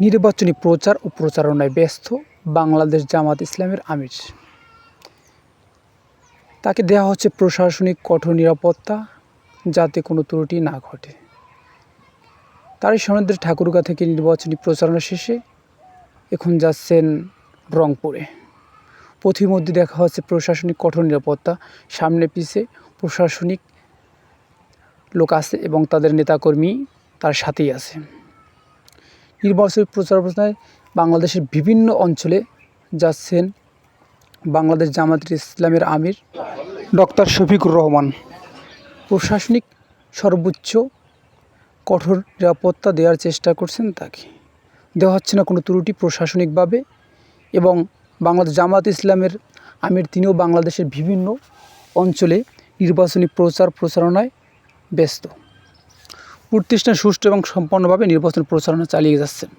নির্বাচনী প্রচার ও প্রচারণায় ব্যস্ত বাংলাদেশ জামাত ইসলামের আমির। তাকে দেওয়া হচ্ছে প্রশাসনিক কঠোর নিরাপত্তা যাতে কোনো ত্রুটি না ঘটে। তারই সনদের ঠাকুরগা থেকে নির্বাচনী প্রচারণা শেষে এখন যাচ্ছেন রংপুরে। পথিমধ্যে দেখা হচ্ছে প্রশাসনিক কঠোর নিরাপত্তা, সামনে পিছে প্রশাসনিক লোক আছে এবং তাদের নেতাকর্মী তার সাথেই আছে। নির্বাচনী প্রচার প্রচারণায় বাংলাদেশের বিভিন্ন অঞ্চলে যাচ্ছেন বাংলাদেশ জামাতের ইসলামের আমির ডক্টর শফিকুর রহমান। প্রশাসনিক সর্বোচ্চ কঠোর নিরাপত্তা দেওয়ার চেষ্টা করছেন তাকে। দেওয়া হচ্ছে না কোনো ত্রুটি প্রশাসনিকভাবে এবং বাংলাদেশ জামাত ইসলামের আমির তিনিও বাংলাদেশের বিভিন্ন অঞ্চলে নির্বাচনী প্রচার প্রচারণায় ব্যস্ত। প্রতিষ্ঠান সুষ্ঠু এবং সম্পন্নভাবে নির্বাচন প্রচারণা চালিয়ে যাচ্ছেন